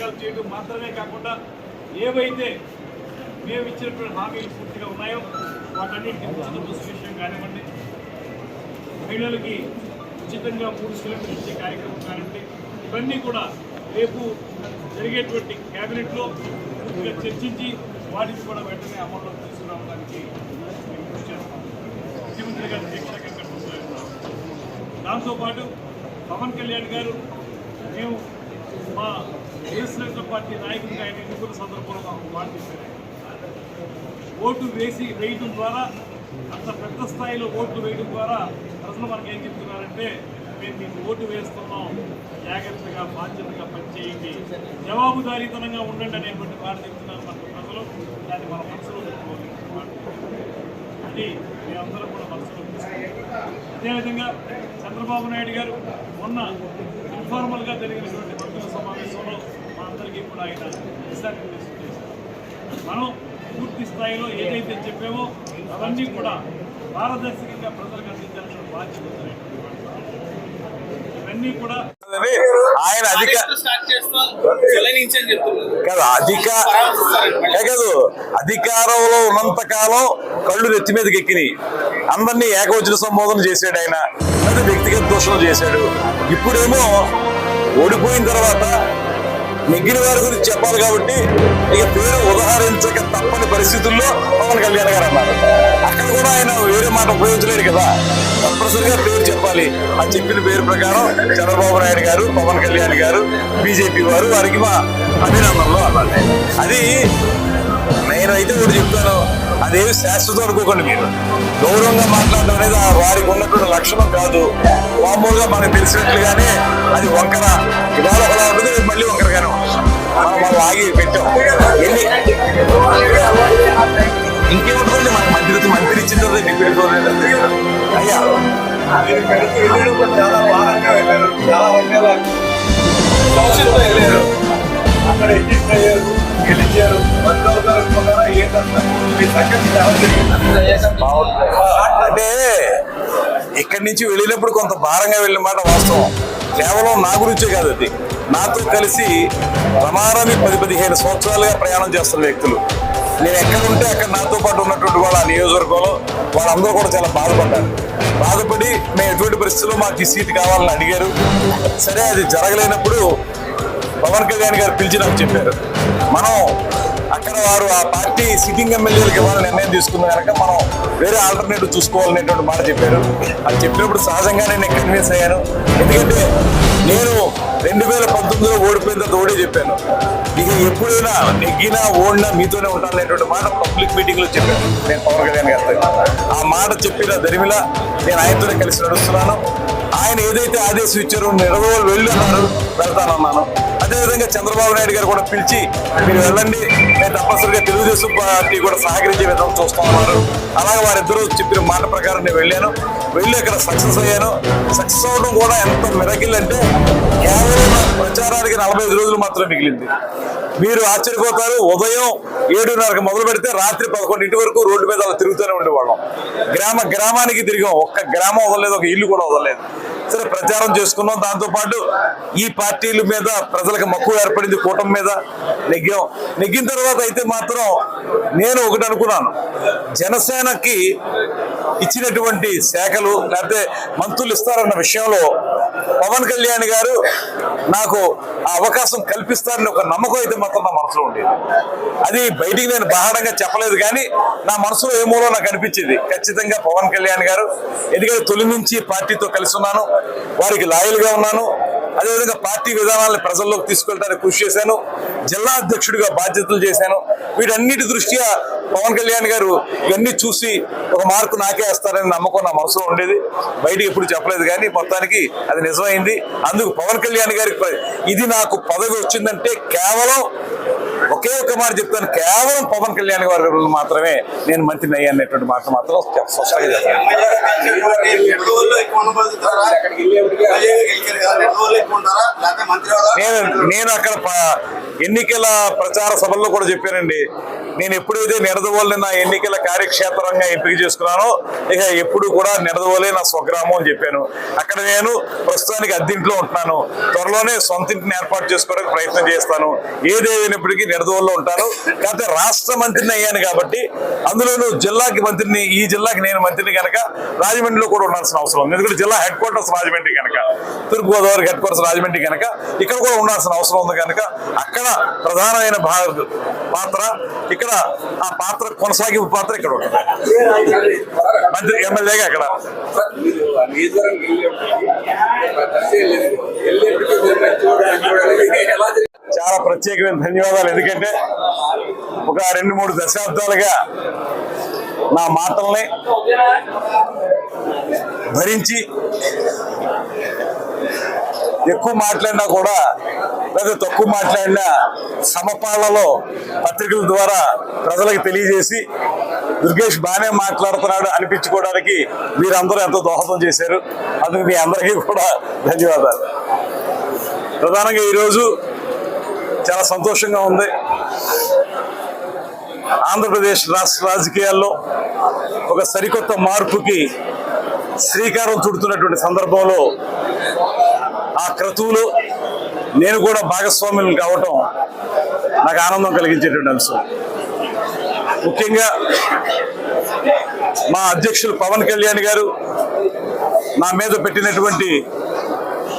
పథకాలు చేయడం మాత్రమే కాకుండా ఏవైతే మేము ఇచ్చినటువంటి హామీలు పూర్తిగా ఉన్నాయో వాటన్నిటికీ ఉచిత బస్సు విషయం కానివ్వండి మహిళలకి ఉచితంగా మూడు సిలిండర్లు ఇచ్చే కార్యక్రమం కానివ్వండి ఇవన్నీ కూడా రేపు జరిగేటువంటి క్యాబినెట్లో పూర్తిగా చర్చించి వాటిని కూడా వెంటనే అమల్లో తీసుకురావడానికి మేము ముఖ్యమంత్రి గారు దీక్ష దాంతోపాటు పవన్ కళ్యాణ్ గారు మేము మా నేషనల్ పార్టీ నాయకుడిగా ఆయన ఎన్నుకున్న సందర్భంలో ఒక మాట చెప్పారు. ఓటు వేసి వేయడం ద్వారా అంత పెద్ద స్థాయిలో ఓట్లు వేయడం ద్వారా ప్రజలు మనకి ఏం చెప్తున్నారంటే మేము మీకు ఓటు వేస్తున్నాం. జాగ్రత్తగా బాధ్యతగా పనిచేయండి. జవాబుదారీతనంగా ఉండండి అనేటువంటి మాట చెప్తున్నారు మన ప్రజలు. దాన్ని మన మనసులో పెట్టుకోవాలి. అది మేమందరం కూడా మనసులో అదేవిధంగా చంద్రబాబు నాయుడు గారు మొన్న ఇన్ఫార్మల్గా జరిగినటువంటి సమావేశంలో మా అందరికీ కూడా ఆయన దిశానిర్దేశం చేశారు మనం పూర్తి స్థాయిలో ఏదైతే చెప్పామో అవన్నీ కూడా పారదర్శకంగా ప్రజలకు అందించాల్సిన బాధ్యత. ఇవన్నీ కూడా ఆయన అధిక కాదు అధిక ఏ కాదు అధికారంలో ఉన్నంత కాలం కళ్ళు నెత్తి మీదకి ఎక్కినాయి అందరినీ ఏకవచన సంబోధన చేశాడు ఆయన. అది వ్యక్తిగత దోషం చేశాడు. ఇప్పుడేమో ఓడిపోయిన తర్వాత నెగ్గిన వారి గురించి చెప్పాలి కాబట్టి ఇక పేరు ఉదాహరించక తప్పని పరిస్థితుల్లో పవన్ కళ్యాణ్ గారు అన్నారు. అక్కడ కూడా ఆయన వేరే మాట ఉపయోగించలేడు కదా. తప్పనిసరిగా పేరు చెప్పాలి ఆ చెప్పిన పేరు ప్రకారం చంద్రబాబు నాయుడు గారు పవన్ కళ్యాణ్ గారు బీజేపీ వారు వారికి మా అభినందనలు అన్నారు. అది నేనైతే ఒకటి చెప్తాను. అదేమి శాశ్వతం అనుకోకండి మీరు. గౌరవంగా మాట్లాడడం అనేది వారికి ఉన్నటువంటి లక్షణం కాదు. మామూలుగా మనకు తెలిసినట్లుగానే అది వంకర. ఇవాళ ఒకలా ఉంటుంది మళ్ళీ వంకరగానే ఉంటుంది మనం మనం ఆగి పెట్టాం. ఎన్ని ఇంకేముంటుంది మన మంత్రి మంత్రి ఇచ్చిన తర్వాత డిప్యూటీ అయ్యా. చాలా బాగా వెళ్ళారు చాలా వంకర అక్కడ ఎడ్జిట్ అయ్యారు గెలిచారు. వంద మీ అంటే ఇక్కడి నుంచి వెళ్ళినప్పుడు కొంత భారంగా వెళ్ళిన మాట వాస్తవం. కేవలం నా గురించే కాదు అది. నాతో కలిసి ప్రమాణాన్ని పది పదిహేను సంవత్సరాలుగా ప్రయాణం చేస్తున్న వ్యక్తులు. నేను ఎక్కడ ఉంటే అక్కడ నాతో పాటు ఉన్నటువంటి వాళ్ళ ఆ నియోజకవర్గంలో వాళ్ళందరూ కూడా చాలా బాధపడ్డారు. బాధపడి మేము ఎటువంటి పరిస్థితుల్లో మాకు ఈ సీట్ కావాలని అడిగారు. సరే అది జరగలేనప్పుడు పవన్ కళ్యాణ్ గారు పిలిచి నాకు చెప్పారు. మనం అక్కడ వారు ఆ పార్టీ సిట్టింగ్ ఎమ్మెల్యేలకు ఇవ్వాలని నిర్ణయం తీసుకున్న కనుక మనం వేరే ఆల్టర్నేటివ్ చూసుకోవాలనేటువంటి మాట చెప్పారు. అది చెప్పినప్పుడు సహజంగానే నేను కన్విన్స్ అయ్యాను. ఎందుకంటే నేను రెండు వేల పంతొమ్మిదిలో ఓడిపోయిన తర్వాత ఓడే చెప్పాను. ఇక ఎప్పుడైనా నెగ్గినా ఓడినా మీతోనే ఉంటాననేటువంటి మాట పబ్లిక్ మీటింగ్లో చెప్పాను. నేను పవన్ కళ్యాణ్ గారితో. ఆ మాట చెప్పిన దరిమిలా నేను ఆయనతోనే కలిసి నడుస్తున్నాను. ఆయన ఏదైతే ఆదేశం ఇచ్చారో నిడదవోలు వెళ్ళి అన్నారు. వెళ్తానన్నాను. అదేవిధంగా చంద్రబాబు నాయుడు గారు కూడా పిలిచి మీరు వెళ్ళండి. నేను తప్పనిసరిగా తెలుగుదేశం పార్టీ కూడా సహకరించే విధంగా చూస్తామన్నారు అలాగే వారిద్దరూ చెప్పిన మాట ప్రకారం నేను వెళ్ళాను. వెళ్ళి అక్కడ సక్సెస్ అయ్యాను. సక్సెస్ అవ్వడం కూడా ఎంత మిరకిల్ అంటే కేవలం ప్రచారానికి నలభై ఐదు రోజులు మాత్రమే మిగిలింది. మీరు ఆశ్చర్యపోతారు ఉదయం ఏడున్నరకు మొదలు పెడితే రాత్రి పదకొండింటి వరకు రోడ్డు మీద అలా తిరుగుతూనే ఉండేవాళ్ళం. గ్రామ గ్రామానికి తిరిగాం. ఒక్క గ్రామం వదలలేదు ఒక ఇల్లు కూడా వదలలేదు. సరే ప్రచారం చేసుకున్నాం. దాంతో పాటు ఈ పార్టీల మీద ప్రజలకు మక్కువ ఏర్పడింది కూటమి మీద నెగ్గాం. నెగ్గిన తర్వాత అయితే మాత్రం నేను ఒకటి అనుకున్నాను. జనసేనకి ఇచ్చినటువంటి శాఖలు లేకపోతే మంత్రులు ఇస్తారన్న విషయంలో పవన్ కళ్యాణ్ గారు నాకు ఆ అవకాశం కల్పిస్తారని ఒక నమ్మకం అయితే మాత్రం నా మనసులో ఉండేది. అది బయటికి నేను బాహడంగా చెప్పలేదు కానీ నా మనసులో ఏమూలో నాకు అనిపించింది. ఖచ్చితంగా పవన్ కళ్యాణ్ గారు ఎందుకంటే తొలి నుంచి పార్టీతో కలిసి ఉన్నాను వారికి లాయల్గా ఉన్నాను అదేవిధంగా పార్టీ విధానాలను ప్రజల్లోకి తీసుకెళ్ళడానికి కృషి చేశాను. జిల్లా అధ్యక్షుడిగా బాధ్యతలు చేశాను. వీటన్నిటి దృష్ట్యా పవన్ కళ్యాణ్ గారు ఇవన్నీ చూసి ఒక మార్కు నాకే వేస్తారని నమ్మకం నా మనసులో ఉండేది. బయటికి ఎప్పుడు చెప్పలేదు కానీ మొత్తానికి అది నిజమైంది. అందుకు పవన్ కళ్యాణ్ గారికి ఇది నాకు పదవి వచ్చిందంటే కేవలం ఒకే ఒక మాట చెప్తాను. కేవలం పవన్ కళ్యాణ్ గారి మాత్రమే నేను మంత్రిని అయ్యానటువంటి మాట మాత్రం స్పష్టంగా చెప్తాను నేను నేను అక్కడ ఎన్నికల ప్రచార సభల్లో కూడా చెప్పానండి. నేను ఎప్పుడైతే నిడదవోలని నా ఎన్నికల కార్యక్షేత్రంగా ఎంపిక చేసుకున్నానో ఇక ఎప్పుడు కూడా నిరదవోలే నా స్వగ్రామం అని చెప్పాను. అక్కడ నేను ప్రస్తుతానికి అద్దెంట్లో ఉంటున్నాను. త్వరలోనే సొంత ఇంటిని ఏర్పాటు చేసుకోవడానికి ప్రయత్నం చేస్తాను. ఏదేమైనప్పటికీ పదవుల్లో ఉంటాను. కాకపోతే రాష్ట్ర మంత్రిని అయ్యాను కాబట్టి అందులోనూ జిల్లాకి మంత్రిని ఈ జిల్లాకి నేను మంత్రిని కనుక రాజమండ్రిలో కూడా ఉండాల్సిన అవసరం ఉంది. ఎందుకంటే జిల్లా హెడ్ క్వార్టర్స్ రాజమండ్రి కనుక తూర్పుగోదావరి హెడ్ క్వార్టర్స్ రాజమండ్రి కనుక ఇక్కడ కూడా ఉండాల్సిన అవసరం ఉంది కనుక అక్కడ ప్రధానమైన పాత్ర ఇక్కడ ఆ పాత్ర కొనసాగింపు పాత్ర ఇక్కడ ఉంటుంది. మంత్రి ఎమ్మెల్యేగా అక్కడ చాలా ప్రత్యేకమైన ధన్యవాదాలు. ఎందుకంటే ఒక రెండు మూడు దశాబ్దాలుగా నా మాటల్ని భరించి ఎక్కువ మాట్లాడినా కూడా లేదా తక్కువ మాట్లాడినా సమపాలలో పత్రికల ద్వారా ప్రజలకు తెలియజేసి దుర్గేష్ బాగానే మాట్లాడుతున్నాడు అనిపించుకోవడానికి మీరందరూ ఎంతో దోహదం చేశారు. అందుకు మీ అందరికీ కూడా ధన్యవాదాలు. ప్రధానంగా ఈరోజు చాలా సంతోషంగా ఉంది. ఆంధ్రప్రదేశ్ రాష్ట్ర రాజకీయాల్లో ఒక సరికొత్త మార్పుకి శ్రీకారం చుడుతున్నటువంటి సందర్భంలో ఆ క్రతువులో నేను కూడా భాగస్వామ్యం కావటం నాకు ఆనందం కలిగించేటువంటి అంశం. ముఖ్యంగా మా అధ్యక్షులు పవన్ కళ్యాణ్ గారు నా మీద పెట్టినటువంటి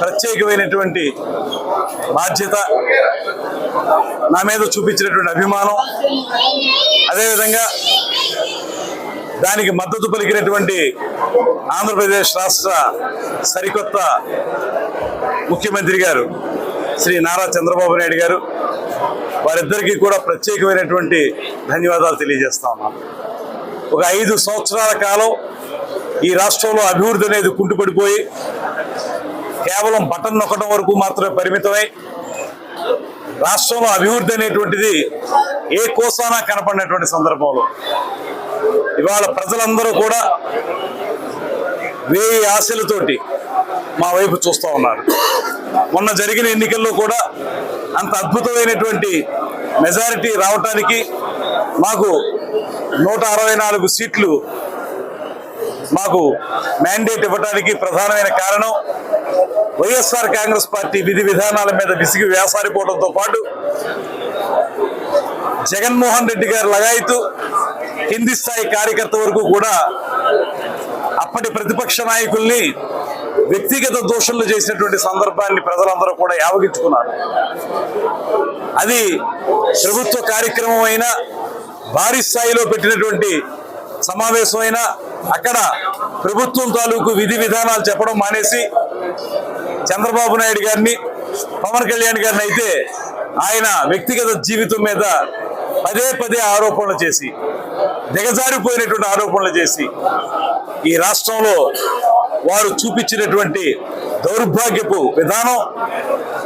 ప్రత్యేకమైనటువంటి బాధ్యత నా మీద చూపించినటువంటి అభిమానం. అదేవిధంగా దానికి మద్దతు పలికినటువంటి ఆంధ్రప్రదేశ్ రాష్ట్ర సరికొత్త ముఖ్యమంత్రి గారు శ్రీ నారా చంద్రబాబు నాయుడు గారు వారిద్దరికీ కూడా ప్రత్యేకమైనటువంటి ధన్యవాదాలు తెలియజేస్తా ఉన్నాను ఒక ఐదు సంవత్సరాల కాలం ఈ రాష్ట్రంలో అభివృద్ధి అనేది కుంటుపడిపోయి కేవలం బటన్ నొక్కడం వరకు మాత్రమే పరిమితమై రాష్ట్రంలో అభివృద్ధి అనేటువంటిది ఏ కోసానా కనపడినటువంటి సందర్భంలో. ఇవాళ ప్రజలందరూ కూడా వేయి ఆశలతోటి మా వైపు చూస్తూ ఉన్నారు. మొన్న జరిగిన ఎన్నికల్లో కూడా అంత అద్భుతమైనటువంటి మెజారిటీ రావటానికి మాకు నూట అరవై నాలుగు సీట్లు మాకు మ్యాండేట్ ఇవ్వడానికి ప్రధానమైన కారణం వైఎస్ఆర్ కాంగ్రెస్ పార్టీ విధి విధానాల మీద విసిగి వేసారిపోవడంతో పాటు జగన్మోహన్ రెడ్డి గారు లగాయతూ కింది స్థాయి కార్యకర్త వరకు కూడా అప్పటి ప్రతిపక్ష నాయకుల్ని వ్యక్తిగత దోషులు చేసినటువంటి సందర్భాన్ని ప్రజలందరూ కూడా యావగించుకున్నారు. అది ప్రభుత్వ కార్యక్రమం అయినా భారీ స్థాయిలో పెట్టినటువంటి సమావేశం అయినా అక్కడ ప్రభుత్వం తాలూకు విధి విధానాలు చెప్పడం మానేసి చంద్రబాబు నాయుడు గారిని పవన్ కళ్యాణ్ గారిని అయితే ఆయన వ్యక్తిగత జీవితం మీద పదే పదే ఆరోపణలు చేసి దిగజారిపోయినటువంటి ఆరోపణలు చేసి ఈ రాష్ట్రంలో వారు చూపించినటువంటి దౌర్భాగ్యపు విధానం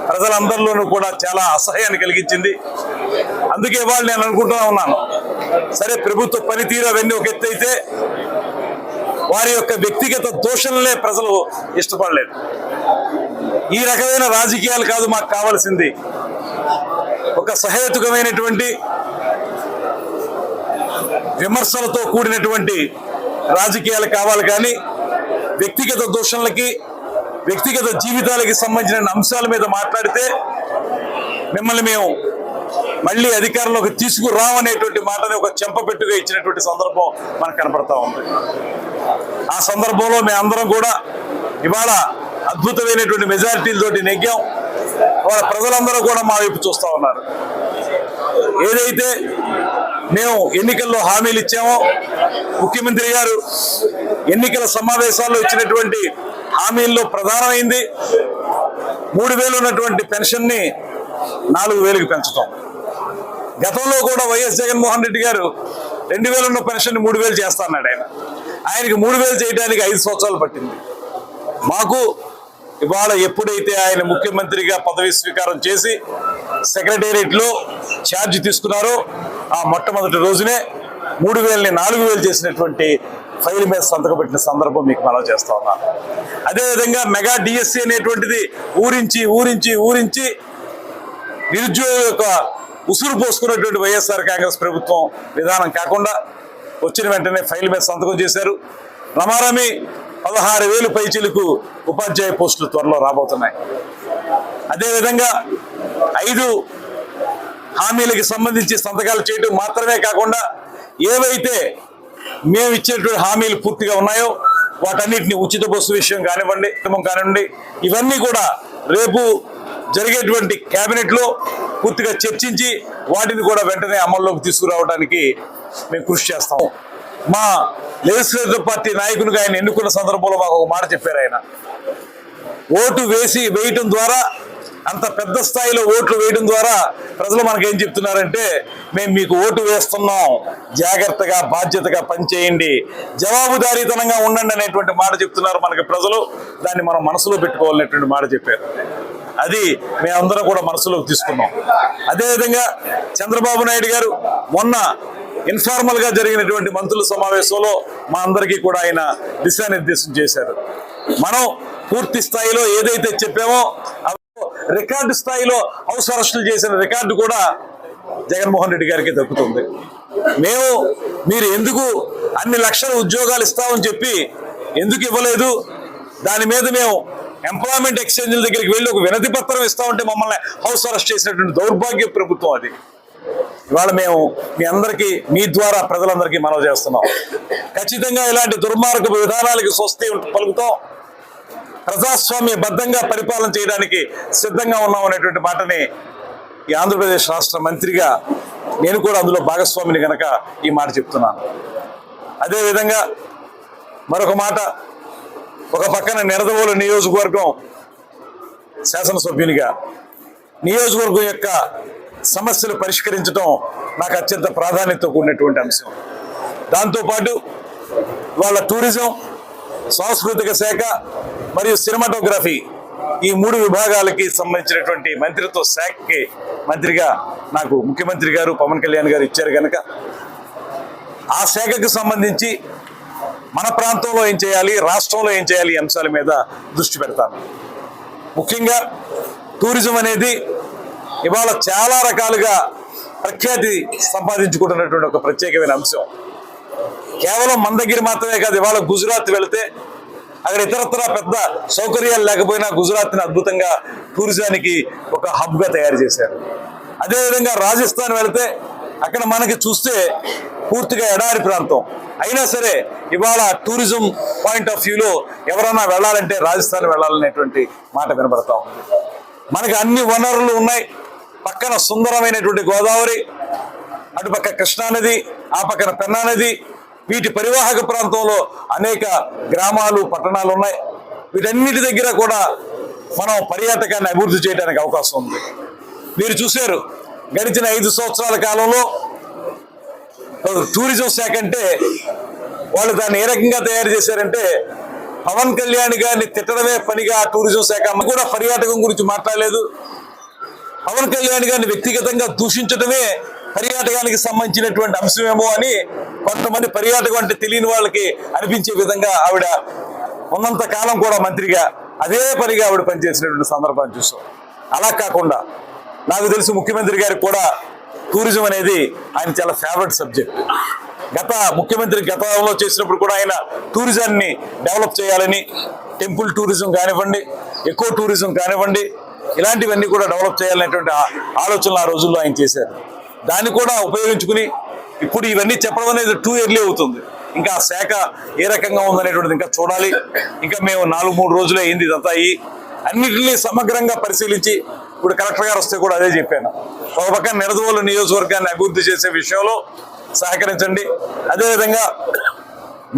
ప్రజలందరిలోనూ కూడా చాలా అసహ్యాన్ని కలిగించింది. అందుకే వాళ్ళు నేను అనుకుంటూనే ఉన్నాను సరే ప్రభుత్వ పనితీరు అవన్నీ ఒక ఎత్తు అయితే వారి యొక్క వ్యక్తిగత దోషణలే ప్రజలు ఇష్టపడలేదు. ఈ రకమైన రాజకీయాలు కాదు మాకు కావాల్సింది. ఒక సహేతుకమైనటువంటి విమర్శలతో కూడినటువంటి రాజకీయాలు కావాలి కానీ వ్యక్తిగత దోషణలకి వ్యక్తిగత జీవితాలకి సంబంధించిన అంశాల మీద మాట్లాడితే మిమ్మల్ని మేము మళ్ళీ అధికారంలోకి తీసుకురావనేటువంటి మాటని ఒక చెంపపెట్టుగా ఇచ్చినటువంటి సందర్భం మనకు కనపడతా ఉంది. ఆ సందర్భంలో మేమందరం కూడా ఇవాళ అద్భుతమైనటువంటి మెజారిటీలతోటి నెగ్గాం. వాళ్ళ ప్రజలందరూ కూడా మా వైపు చూస్తా ఉన్నారు. ఏదైతే మేము ఎన్నికల్లో హామీలు ఇచ్చామో ముఖ్యమంత్రి గారు ఎన్నికల సమావేశాల్లో ఇచ్చినటువంటి హామీల్లో ప్రధానమైంది మూడు వేలు ఉన్నటువంటి పెన్షన్ని నాలుగు వేలకు పెంచడం గతంలో కూడా వైఎస్ జగన్మోహన్ రెడ్డి గారు రెండు వేలు ఉన్న పెన్షన్ మూడు వేలు చేస్తా అన్నాడు ఆయన. ఆయనకి మూడు వేలు చేయడానికి ఐదు సంవత్సరాలు పట్టింది. మాకు ఇవాళ ఎప్పుడైతే ఆయన ముఖ్యమంత్రిగా పదవి స్వీకారం చేసి సెక్రటేరియట్లో ఛార్జ్ తీసుకున్నారో ఆ మొట్టమొదటి రోజునే మూడు వేలని నాలుగు వేలు చేసినటువంటి ఫైల్ మీద సంతకం పెట్టిన సందర్భం మీకు మనం చేస్తా ఉన్నాను అదేవిధంగా మెగా డిఎస్సి అనేటువంటిది ఊరించి ఊరించి ఊరించి నిరుద్యోగ యొక్క ఉసురు పోసుకున్నటువంటి వైఎస్ఆర్ కాంగ్రెస్ ప్రభుత్వం విధానం కాకుండా వచ్చిన వెంటనే ఫైల్ మీద సంతకం చేశారు. రమారమి పదహారు వేలు పైచీలకు ఉపాధ్యాయ పోస్టులు త్వరలో రాబోతున్నాయి. అదేవిధంగా ఐదు హామీలకి సంబంధించి సంతకాలు చేయటం మాత్రమే కాకుండా ఏవైతే మేము ఇచ్చేటువంటి హామీలు పూర్తిగా ఉన్నాయో వాటన్నిటిని ఉచిత బస్సు విషయం కానివ్వండి కుటుంబం కానివ్వండి ఇవన్నీ కూడా రేపు జరిగేటువంటి క్యాబినెట్లో పూర్తిగా చర్చించి వాటిని కూడా వెంటనే అమల్లోకి తీసుకురావడానికి మేము కృషి చేస్తాము. మా లెజిస్లేటివ్ పార్టీ నాయకునిగా ఆయన ఎన్నుకున్న సందర్భంలో మాకు ఒక మాట చెప్పారు ఆయన. ఓటు వేసి వేయటం ద్వారా అంత పెద్ద స్థాయిలో ఓట్లు వేయడం ద్వారా ప్రజలు మనకేం చెప్తున్నారంటే మేము మీకు ఓటు వేస్తున్నాం. జాగ్రత్తగా బాధ్యతగా పనిచేయండి. జవాబుదారీతనంగా ఉండండి అనేటువంటి మాట చెప్తున్నారు మనకి ప్రజలు. దాన్ని మనం మనసులో పెట్టుకోవాలనేటువంటి మాట చెప్పారు. అది మేమందరం కూడా మనసులోకి తీసుకున్నాం. అదేవిధంగా చంద్రబాబు నాయుడు గారు మొన్న ఇన్ఫార్మల్గా జరిగినటువంటి మంత్రుల సమావేశంలో మా అందరికీ కూడా ఆయన దిశానిర్దేశం చేశారు. మనం పూర్తి స్థాయిలో ఏదైతే చెప్పామో అవి రికార్డు స్థాయిలో హౌస్ అరెస్టులు చేసిన రికార్డు కూడా జగన్మోహన్ రెడ్డి గారికి దక్కుతుంది. మేము మీరు ఎందుకు అన్ని లక్షల ఉద్యోగాలు ఇస్తామని చెప్పి ఎందుకు ఇవ్వలేదు? దాని మీద మేము ఎంప్లాయ్మెంట్ ఎక్స్చేంజ్ల దగ్గరికి వెళ్ళి ఒక వినతి పత్రం ఇస్తామంటే మమ్మల్ని హౌస్ అరెస్ట్ చేసినటువంటి దౌర్భాగ్య ప్రభుత్వం అది. ఇవాళ మేము మీ అందరికీ మీ ద్వారా ప్రజలందరికీ మనవి చేస్తున్నాం. ఖచ్చితంగా ఇలాంటి దుర్మార్గపు విధానాలకి స్వస్తి పలుకుతాం. ప్రజాస్వామ్య బద్ధంగా పరిపాలన చేయడానికి సిద్ధంగా ఉన్నాం అనేటువంటి మాటని ఈ ఆంధ్రప్రదేశ్ రాష్ట్ర మంత్రిగా నేను కూడా అందులో భాగస్వామిని గనక ఈ మాట చెప్తున్నాను. అదేవిధంగా మరొక మాట ఒక పక్కన నిడదవోలు నియోజకవర్గం శాసనసభ్యునిగా నియోజకవర్గం యొక్క సమస్యలు పరిష్కరించడం నాకు అత్యంత ప్రాధాన్యత కూడినటువంటి అంశం. దాంతోపాటు వాళ్ళ టూరిజం సాంస్కృతిక శాఖ మరియు సినిమాటోగ్రఫీ ఈ మూడు విభాగాలకి సంబంధించినటువంటి మంత్రిత్వ శాఖకి మంత్రిగా నాకు ముఖ్యమంత్రి గారు పవన్ కళ్యాణ్ గారు ఇచ్చారు కనుక ఆ శాఖకు సంబంధించి మన ప్రాంతంలో ఏం చేయాలి రాష్ట్రంలో ఏం చేయాలి అంశాల మీద దృష్టి పెడతాను. ముఖ్యంగా టూరిజం అనేది ఇవాళ చాలా రకాలుగా ప్రఖ్యాతి సంపాదించుకుంటున్నటువంటి ఒక ప్రత్యేకమైన అంశం. కేవలం మన దగ్గర మాత్రమే కాదు ఇవాళ గుజరాత్ వెళితే అక్కడ ఇతరత్ర పెద్ద సౌకర్యాలు లేకపోయినా గుజరాత్ని అద్భుతంగా టూరిజానికి ఒక హబ్గా తయారు చేశారు. అదేవిధంగా రాజస్థాన్ వెళితే అక్కడ మనకి చూస్తే పూర్తిగా ఎడారి ప్రాంతం. అయినా సరే ఇవాళ టూరిజం పాయింట్ ఆఫ్ వ్యూలో ఎవరైనా వెళ్ళాలంటే రాజస్థాన్ వెళ్ళాలనేటువంటి మాట వినబడతా ఉంది. మనకి అన్ని వనరులు ఉన్నాయి. పక్కన సుందరమైనటువంటి గోదావరి అటుపక్క కృష్ణానది ఆ పక్కన పెన్నా నది వీటి పరివాహక ప్రాంతంలో అనేక గ్రామాలు పట్టణాలు ఉన్నాయి. వీటన్నిటి దగ్గర కూడా మనం పర్యాటకాన్ని అభివృద్ధి చేయడానికి అవకాశం ఉంది. మీరు చూశారు గడిచిన ఐదు సంవత్సరాల కాలంలో టూరిజం శాఖ అంటే వాళ్ళు దాన్ని ఏ రకంగా తయారు చేశారంటే పవన్ కళ్యాణ్ గారిని తిట్టడమే పనిగా టూరిజం శాఖ. కూడా పర్యాటకం గురించి మాట్లాడలేదు. పవన్ కళ్యాణ్ గారిని వ్యక్తిగతంగా దూషించడమే పర్యాటకానికి సంబంధించినటువంటి అంశమేమో అని కొంతమంది పర్యాటకం అంటే తెలియని వాళ్ళకి అనిపించే విధంగా ఆవిడ ఉన్నంత కాలం కూడా మంత్రిగా అదే పనిగా ఆవిడ పనిచేసినటువంటి సందర్భాన్ని చూసాం. అలా కాకుండా నాకు తెలిసి ముఖ్యమంత్రి గారికి కూడా టూరిజం అనేది ఆయన చాలా ఫేవరెట్ సబ్జెక్ట్ గత ముఖ్యమంత్రి గతంలో చేసినప్పుడు కూడా ఆయన టూరిజాన్ని డెవలప్ చేయాలని టెంపుల్ టూరిజం కానివ్వండి ఎక్కువ టూరిజం కానివ్వండి ఇలాంటివన్నీ కూడా డెవలప్ చేయాలనేటువంటి ఆలోచనలు ఆ రోజుల్లో ఆయన చేశారు. దాన్ని కూడా ఉపయోగించుకుని ఇప్పుడు ఇవన్నీ చెప్పడం అనేది టూ ఇయర్లీ అవుతుంది. ఇంకా ఆ శాఖ ఏ రకంగా ఉందనేటువంటిది ఇంకా చూడాలి. ఇంకా మేము నాలుగు మూడు రోజులే అయింది ఇదంతా అయ్యి అన్నిటినీ సమగ్రంగా పరిశీలించి ఇప్పుడు కలెక్టర్ గారు వస్తే కూడా అదే చెప్పాను. ఒక పక్క నిరదవోలు నియోజకవర్గాన్ని అభివృద్ధి చేసే విషయంలో సహకరించండి. అదేవిధంగా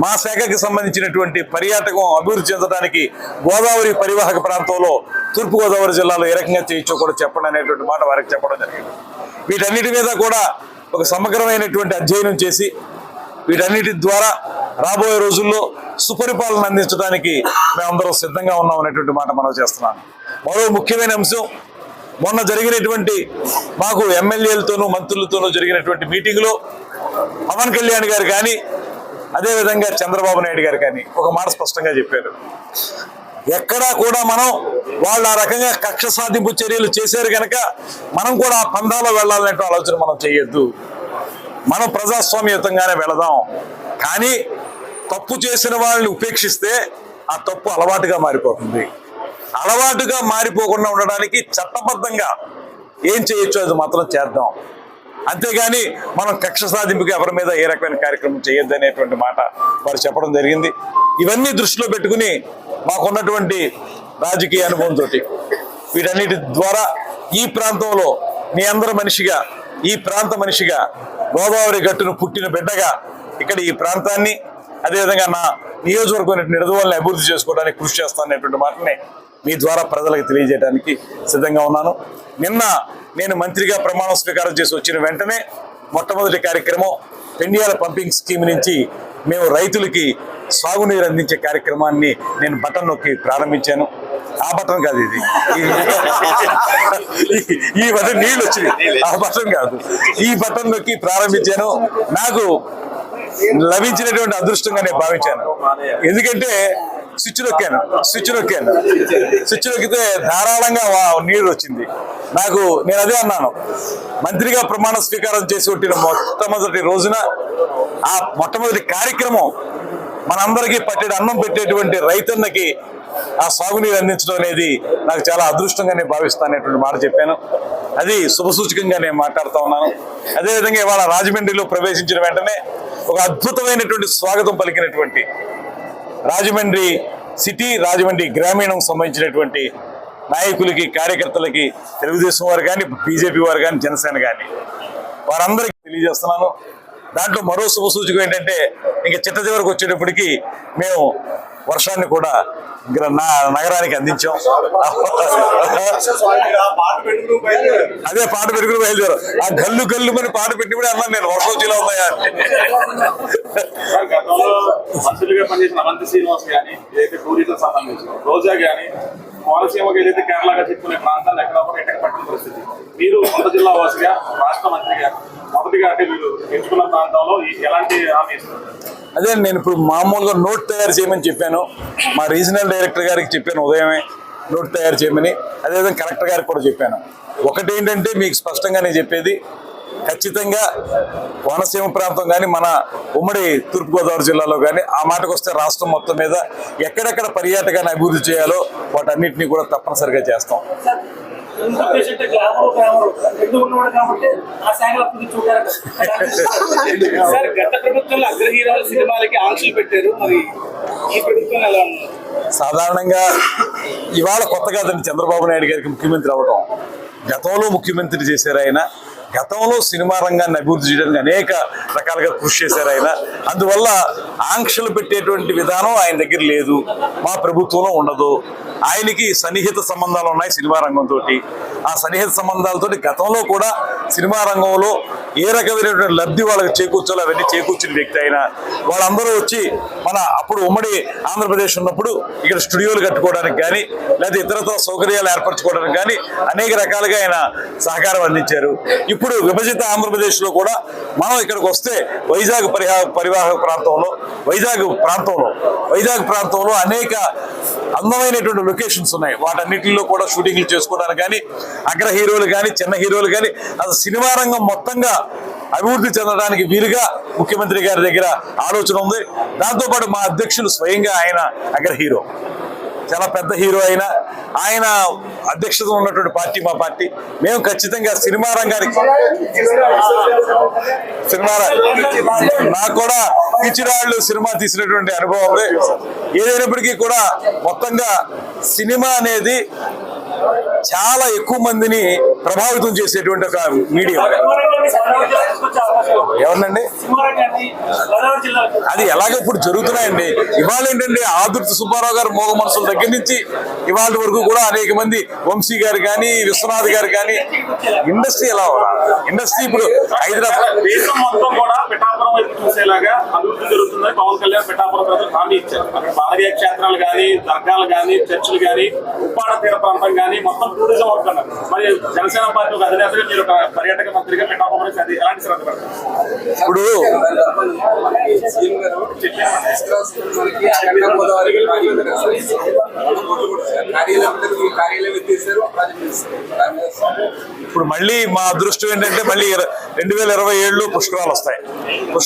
మా శాఖకి సంబంధించినటువంటి పర్యాటకం అభివృద్ధి చెందడానికి గోదావరి పరివాహక ప్రాంతంలో తూర్పుగోదావరి జిల్లాలో ఏ రకంగా చేయొచ్చో కూడా చెప్పండి అనేటువంటి మాట వారికి చెప్పడం జరిగింది. వీటన్నిటి మీద కూడా ఒక సమగ్రమైనటువంటి అధ్యయనం చేసి వీటన్నిటి ద్వారా రాబోయే రోజుల్లో సుపరిపాలన అందించడానికి మేమందరం సిద్ధంగా ఉన్నాం అనేటువంటి మాట మనం చేస్తున్నాను. మరో ముఖ్యమైన అంశం మొన్న జరిగినటువంటి మాకు ఎమ్మెల్యేలతోనూ మంత్రులతోనూ జరిగినటువంటి మీటింగ్లో పవన్ కళ్యాణ్ గారు కానీ అదేవిధంగా చంద్రబాబు నాయుడు గారు కానీ ఒక మాట స్పష్టంగా చెప్పారు. ఎక్కడా కూడా మనం వాళ్ళు ఆ రకంగా కక్ష సాధింపు చర్యలు చేశారు కనుక మనం కూడా ఆ పందాలో వెళ్ళాలనే ఆలోచన మనం చేయొద్దు. మనం ప్రజాస్వామ్యయుతంగానే వెళదాం. కానీ తప్పు చేసిన వాళ్ళని ఉపేక్షిస్తే ఆ తప్పు అలవాటుగా మారిపోతుంది. అలవాటుగా మారిపోకుండా ఉండడానికి చట్టబద్ధంగా ఏం చేయొచ్చు అది మాత్రం చేద్దాం. అంతేగాని మనం కక్ష సాధింపుకి ఎవరి మీద ఏ రకమైన కార్యక్రమం చేయొద్దనేటువంటి మాట వారు చెప్పడం జరిగింది. ఇవన్నీ దృష్టిలో పెట్టుకుని మాకున్నటువంటి రాజకీయ అనుభవంతో వీటన్నిటి ద్వారా ఈ ప్రాంతంలో మీ అందరి మనిషిగా ఈ ప్రాంత మనిషిగా గోదావరి గట్టును పుట్టిన బిడ్డగా ఇక్కడ ఈ ప్రాంతాన్ని అదేవిధంగా నా నియోజకవర్గం నిడదవల్ని అభివృద్ధి చేసుకోవడానికి కృషి చేస్తాననేటువంటి మాటని మీ ద్వారా ప్రజలకు తెలియజేయడానికి సిద్ధంగా ఉన్నాను. నిన్న నేను మంత్రిగా ప్రమాణ స్వీకారం చేసి వచ్చిన వెంటనే మొట్టమొదటి కార్యక్రమం పెండియాల పంపింగ్ స్కీమ్ నుంచి మేము రైతులకి సాగునీరు అందించే కార్యక్రమాన్ని నేను బటన్ నొక్కి ప్రారంభించాను. ఆ బటన్ కాదు ఇది. ఈ- బటన్ నీళ్ళు వచ్చినాయి. ఆ బటన్ కాదు. ఈ బటన్ నొక్కి ప్రారంభించాను. నాకు లభించినటువంటి అదృష్టంగా నేను భావించాను. ఎందుకంటే స్విచ్ నొక్కాను స్విచ్ నొక్కాను స్విచ్ నొక్కితే ధారాళంగా నీరు వచ్చింది నాకు నేను అదే అన్నాను. మంత్రిగా ప్రమాణ స్వీకారం చేసి కొట్టిన మొట్టమొదటి రోజున ఆ మొట్టమొదటి కార్యక్రమం మనందరికీ పట్టెడు అన్నం పెట్టేటువంటి రైతన్నకి ఆ సాగునీరు అందించడం అనేది నాకు చాలా అదృష్టంగా నేను భావిస్తాననేటువంటి మాట చెప్పాను. అది శుభసూచకంగా నేను మాట్లాడుతూ ఉన్నాను. అదేవిధంగా ఇవాళ రాజమండ్రిలో ప్రవేశించిన వెంటనే ఒక అద్భుతమైనటువంటి స్వాగతం పలికినటువంటి రాజమండ్రి సిటీ రాజమండ్రి గ్రామీణం సంబంధించినటువంటి నాయకులకి కార్యకర్తలకి తెలుగుదేశం వారు కానీ బీజేపీ వారు కానీ జనసేన కానీ వారందరికీ తెలియజేస్తున్నాను. దాంట్లో మరో శుభ సూచకం ఏంటంటే ఇంకా చిట్ట చివరికి వచ్చేటప్పటికి మేము వర్షాన్ని కూడా నా నగరానికి అందించాం పాట పెట్టుకుని అదే పాట పెరుగులు బయలుదేరు ఆ గల్లు గల్లు అని పాట కూడా అన్నాను నేను వర్షం వచ్చేలా ఉన్నాయా అని. కోనసీమకి ఏదైతే కేరళగా చెప్పుకునే ప్రాంతాలు ఎక్కడ కూడా ఎక్కడ పట్టిన పరిస్థితి. మీరు సొంత జిల్లా వాసిగా రాష్ట్ర మంత్రిగా మొదటిగా అంటే మీరు ఎంచుకున్న ప్రాంతంలో ఎలాంటి హామీ ఇస్తారు? అదే నేను ఇప్పుడు మామూలుగా నోట్ తయారు చేయమని చెప్పాను. మా రీజనల్ డైరెక్టర్ గారికి చెప్పాను ఉదయమే నోట్ తయారు చేయమని. అదేవిధంగా కలెక్టర్ గారికి కూడా చెప్పాను. ఒకటి ఏంటంటే మీకు స్పష్టంగా నేను చెప్పేది ఖచ్చితంగా కోనసీమ ప్రాంతం కానీ మన ఉమ్మడి తూర్పుగోదావరి జిల్లాలో కానీ ఆ మాటకు వస్తే రాష్ట్రం మొత్తం మీద ఎక్కడెక్కడ పర్యాటకాన్ని అభివృద్ధి చేయాలో వాటన్నిటిని కూడా తప్పనిసరిగా చేస్తాం. గత ప్రభుత్వంలో అగ్రహీరాల సినిమాలకి ఆంక్షలు పెట్టారు. మరి ఈ ప్రభుత్వం ఎలా సాధారణంగా ఇవాళ కొత్త కాదండి చంద్రబాబు నాయుడు గారికి ముఖ్యమంత్రి అవ్వడం గతంలో ముఖ్యమంత్రి చేశారు ఆయన. గతంలో సినిమా రంగాన్ని అభివృద్ధి చేయడానికి అనేక రకాలుగా కృషి చేశారు ఆయన. అందువల్ల ఆంక్షలు పెట్టేటువంటి విధానం ఆయన దగ్గర లేదు. మా ప్రభుత్వంలో ఉండదు. ఆయనకి సన్నిహిత సంబంధాలు ఉన్నాయి సినిమా రంగంతో ఆ సన్నిహిత సంబంధాలతో గతంలో కూడా సినిమా రంగంలో ఏ రకమైనటువంటి లబ్ధి వాళ్ళకి చేకూర్చాలో అవన్నీ చేకూర్చిన వ్యక్తి ఆయన. వాళ్ళందరూ వచ్చి మన అప్పుడు ఉమ్మడి ఆంధ్రప్రదేశ్ ఉన్నప్పుడు ఇక్కడ స్టూడియోలు కట్టుకోవడానికి కానీ లేదా ఇతరత్ర సౌకర్యాలు ఏర్పరచుకోవడానికి కానీ అనేక రకాలుగా ఆయన సహకారం అందించారు. ఇప్పుడు విభజిత ఆంధ్రప్రదేశ్లో కూడా మనం ఇక్కడికి వస్తే వైజాగ్ పరిహా పరివాహక ప్రాంతంలో వైజాగ్ ప్రాంతంలో వైజాగ్ ప్రాంతంలో అనేక అందమైనటువంటి లొకేషన్స్ ఉన్నాయి. వాటన్నిటిలో కూడా షూటింగ్లు చేసుకోవడానికి కానీ అగ్ర హీరోలు కానీ చిన్న హీరోలు కానీ అసలు సినిమా రంగం మొత్తంగా అభివృద్ధి చెందడానికి వీలుగా ముఖ్యమంత్రి గారి దగ్గర ఆలోచన ఉంది. దాంతోపాటు మా అధ్యక్షులు స్వయంగా ఆయన అగ్ర హీరో. చాలా పెద్ద హీరో అయిన ఆయన అధ్యక్షత ఉన్నటువంటి పార్టీ మా పార్టీ. మేము ఖచ్చితంగా సినిమా రంగానికి సినిమా నాకు కూడా పిచ్చిరాళ్ళు సినిమా తీసినటువంటి అనుభవం ఏదైనప్పటికీ కూడా మొత్తంగా సినిమా అనేది చాలా ఎక్కువ మందిని ప్రభావితం చేసేటువంటి ఒక మీడియం. ఎవరినండి? అది ఎలాగ ఇప్పుడు జరుగుతున్నాయండి. ఇవాళ ఏంటంటే ఆదుర్తి సుబ్బారావు గారు మోగ మనసుల దగ్గర నుంచి ఇవాళ వరకు కూడా అనేక మంది వంశీ గారు కానీ విశ్వనాథ్ గారు కానీ ఇండస్ట్రీ ఎలా ఇండస్ట్రీ ఇప్పుడు హైదరాబాద్ వైపు చూసేలాగా అభివృద్ధి జరుగుతుందని పవన్ కళ్యాణ్ పిఠాపురం ప్రజలు హామీ ఇచ్చారు. అక్కడ బాలయ్య క్షేత్రాలు కానీ దర్గాలు కానీ చర్చిలు కానీ ఉప్పాడ తీర ప్రాంతం కానీ మొత్తం టూరిజం అవుతున్నారు. మరి జనసేన పార్టీ ఒక అధినేతగా మీరు ఒక పర్యాటక మంత్రిగా పిఠాపురం అది ఎలాంటి శ్రద్ధ పెడతారు? ఇప్పుడు ఇప్పుడు మళ్ళీ మా అదృష్టం ఏంటంటే మళ్ళీ రెండు వేల ఇరవై ఏడులో పుష్కరాలు వస్తాయి.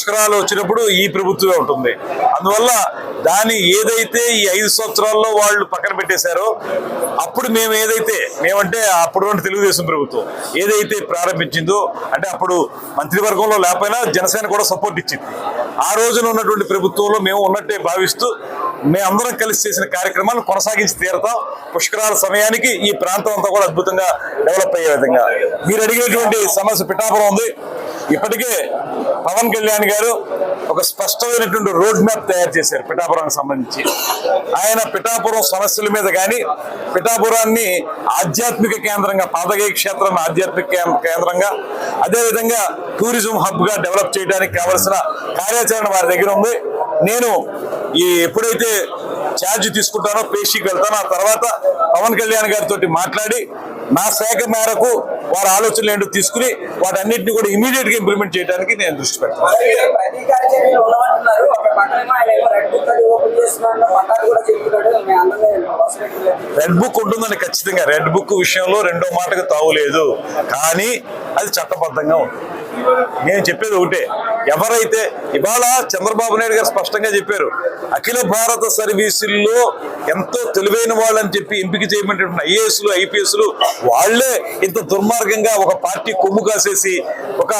పుష్కరాలు వచ్చినప్పుడు ఈ ప్రభుత్వమే ఉంటుంది. అందువల్ల దాని ఏదైతే ఈ ఐదు సంవత్సరాల్లో వాళ్ళు పక్కన పెట్టేశారో అప్పుడు మేము ఏదైతే మేమంటే అప్పుడు ఉన్న తెలుగుదేశం ప్రభుత్వం ఏదైతే ప్రారంభించిందో అంటే అప్పుడు మంత్రివర్గంలో లేకపోయినా జనసేన కూడా సపోర్ట్ ఇచ్చింది. ఆ రోజున ఉన్నటువంటి ప్రభుత్వంలో మేము ఉన్నట్టే భావిస్తూ మేమందరం కలిసి చేసిన కార్యక్రమాలను కొనసాగించి తీరతాం. పుష్కరాల సమయానికి ఈ ప్రాంతం అంతా కూడా అద్భుతంగా డెవలప్ అయ్యే విధంగా. మీరు అడిగినటువంటి సమస్య పిఠాపురం ఉంది. ఇప్పటికే పవన్ కళ్యాణ్ గారు ఒక స్పష్టమైనటువంటి రోడ్ మ్యాప్ తయారు చేశారు పిఠాపురానికి సంబంధించి. ఆయన పిఠాపురం సమస్యల మీద కానీ పిఠాపురాన్ని ఆధ్యాత్మిక కేంద్రంగా పాదగయ క్షేత్రాన్ని ఆధ్యాత్మిక కేంద్రంగా అదేవిధంగా టూరిజం హబ్గా డెవలప్ చేయడానికి కావలసిన కార్యాచరణ వారి దగ్గర ఉంది. నేను ఈ ఎప్పుడైతే ఛార్జ్ తీసుకుంటానో పేషీకి వెళ్తానో ఆ తర్వాత పవన్ కళ్యాణ్ గారితో మాట్లాడి నా శాఖ మేరకు వారి ఆలోచనలు ఏంటో తీసుకుని వాటన్నిటిని కూడా ఇమీడియట్గా ఇంప్లిమెంట్ చేయడానికి నేను దృష్టి పెట్టాను రెడ్ బుక్ బుక్ ఉంటుందని ఖచ్చితంగా. రెడ్ బుక్ విషయంలో రెండో మాటకు తావులేదు కానీ అది చట్టబద్ధంగా ఉంది నేను చెప్పేది ఒకటే. ఎవరైతే ఇవాళ చంద్రబాబు నాయుడు గారు స్పష్టంగా చెప్పారు అఖిల భారత సర్వీసుల్లో ఎంతో తెలివైన వాళ్ళని చెప్పి ఎంపిక చేయబడినటువంటి ఐఏఎస్లు ఐపీఎస్లు వాళ్ళే ఇంత దుర్మార్గంగా ఒక పార్టీ కొమ్ము కాసేసి ఒక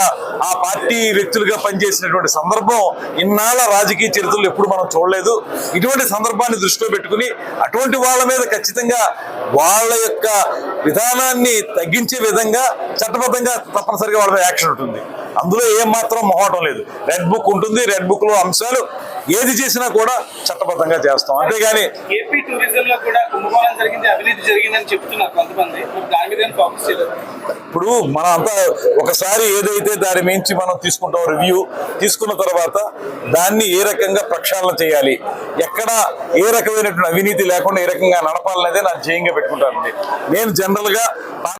ఆ పార్టీ వ్యక్తులుగా పనిచేసినటువంటి సందర్భం ఇన్నాళ్ళ రాజకీయ చరిత్రలు ఎప్పుడు మనం చూడలేదు. ఇటువంటి సందర్భాన్ని దృష్టిలో పెట్టుకుని అటువంటి వాళ్ళ మీద ఖచ్చితంగా వాళ్ళ యొక్క విధానాన్ని తగ్గించే విధంగా చట్టబద్ధంగా తప్పనిసరిగా వాళ్ళ మీద యాక్షన్ ఉంటుంది. అందులో ఏం మాత్రం మొహటం లేదు. రెడ్ బుక్ ఉంటుంది రెడ్ బుక్లో అంశాలు ఏది చేసినా కూడా చట్టబద్ధంగా చేస్తాం. అంతేగాని ఏపీ టూరిజం లో కూడా కుంభకోణం జరిగింది అవినీతి జరిగిందని చెప్తున్నారు కొంతమంది. మరి దాని మీద ఫోకస్ చేయలేదు? ఇప్పుడు మనం అంతా ఒకసారి ఏదైతే దాని మించి మనం తీసుకుంటాం రివ్యూ తీసుకున్న తర్వాత దాన్ని ఏ రకంగా ప్రక్షాళన చేయాలి? ఎక్కడ ఏ రకమైనటువంటి అవినీతి లేకుండా ఏ రకంగా నడపాలనేదే నా ధ్యేయంగా పెట్టుకుంటానండి. నేను జనరల్గా